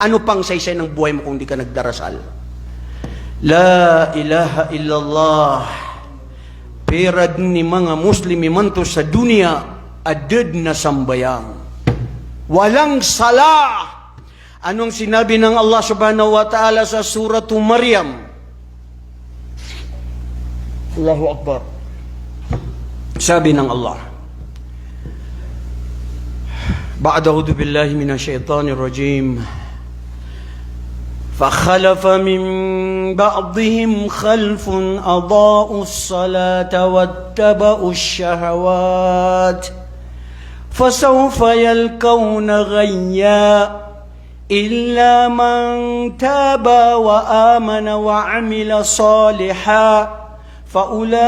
Ano pang saysay ng buhay mo kung di ka nagdarasal? La ilaha illallah. Perad ni mga Muslimi man to sa dunia, adad na sambayang. Walang sala. Anong sinabi ng Allah subhanahu wa ta'ala sa suratu Maryam? Allahu Akbar. Sabi ng Allah. بعد أعوذ بالله من الشيطان الرجيم فخلف من بعضهم خلف أضاءوا الصلاة واتبعوا الشهوات فسوف يلقون غيا إلا من تاب وآمن وعمل صالحا فأولئك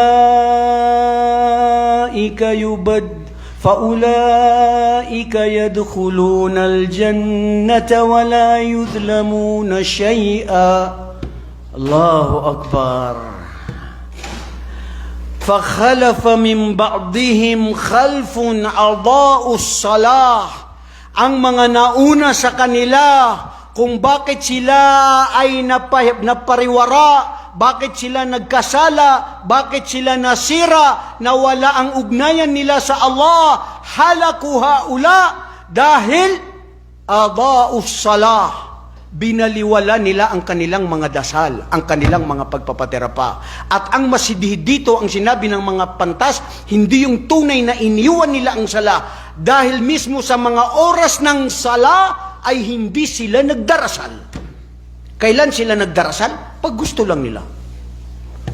يبد فأولئك يدخلون الجنة ولا يظلمون شيئا. الله أكبر. فخلف من بعضهم خلف أضاءوا الصلاة ang mga nauna sa kanila kung bakit sila ay napa, napariwara, bakit sila nagkasala, bakit sila nasira, nawala ang ugnayan nila sa Allah, halaku haula dahil adaus salah binaliwala nila ang kanilang mga dasal, ang kanilang mga pagpapaterapa. At ang masidihid dito, ang sinabi ng mga pantas, hindi yung tunay na iniwan nila ang sala. Dahil mismo sa mga oras ng sala, ay hindi sila nagdarasal. Kailan sila nagdarasal? Pag gusto lang nila.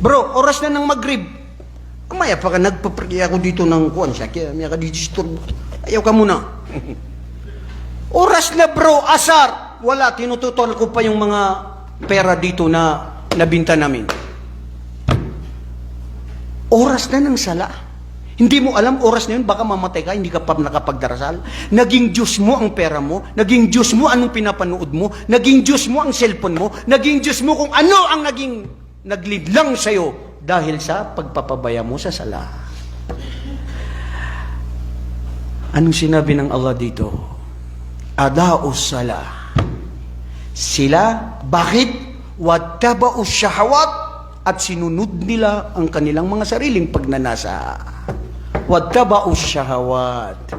Bro, oras na ng magrib. Kumaya pa ka, nagpaprikya ako dito ng kuwan siya, kaya may ka disturb. Ayaw ka muna. Oras na bro, asar. Wala, tinututol ko pa yung mga pera dito na nabinta namin. Oras na ng sala. Hindi mo alam, oras na yun, baka mamatay ka, hindi ka pa nakapagdarasal. Naging Diyos mo ang pera mo, naging Diyos mo anong pinapanood mo, naging Diyos mo ang cellphone mo, naging Diyos mo kung ano ang naging naglidlang sa'yo dahil sa pagpapabaya mo sa sala. Anong sinabi ng Allah dito? Adaos sala. Sila, bakit? Wattaba'u syahawat at sinunod nila ang kanilang mga sariling pagnanasa. Wattaba'u syahawat.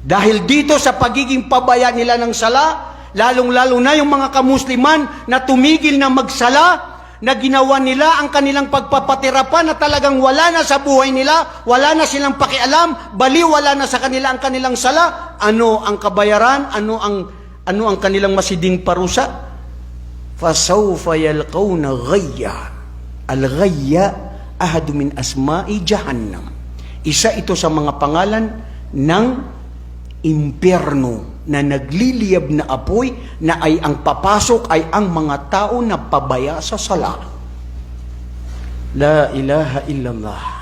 Dahil dito sa pagiging pabaya nila ng sala, lalong-lalo na yung mga kamusliman na tumigil na magsala, na ginawa nila ang kanilang pagpapatirapan na talagang wala na sa buhay nila, wala na silang pakialam, bali wala na sa kanila ang kanilang sala, ano ang kabayaran, ano ang ano ang kanilang masiding parusa? Fasawfa yalqawna ghayya. Al-ghayya ahadu min asma'i jahannam. Isa ito sa mga pangalan ng impyerno na nagliliyab na apoy na ay ang papasok ay ang mga tao na pabaya sa sala. La ilaha illallah.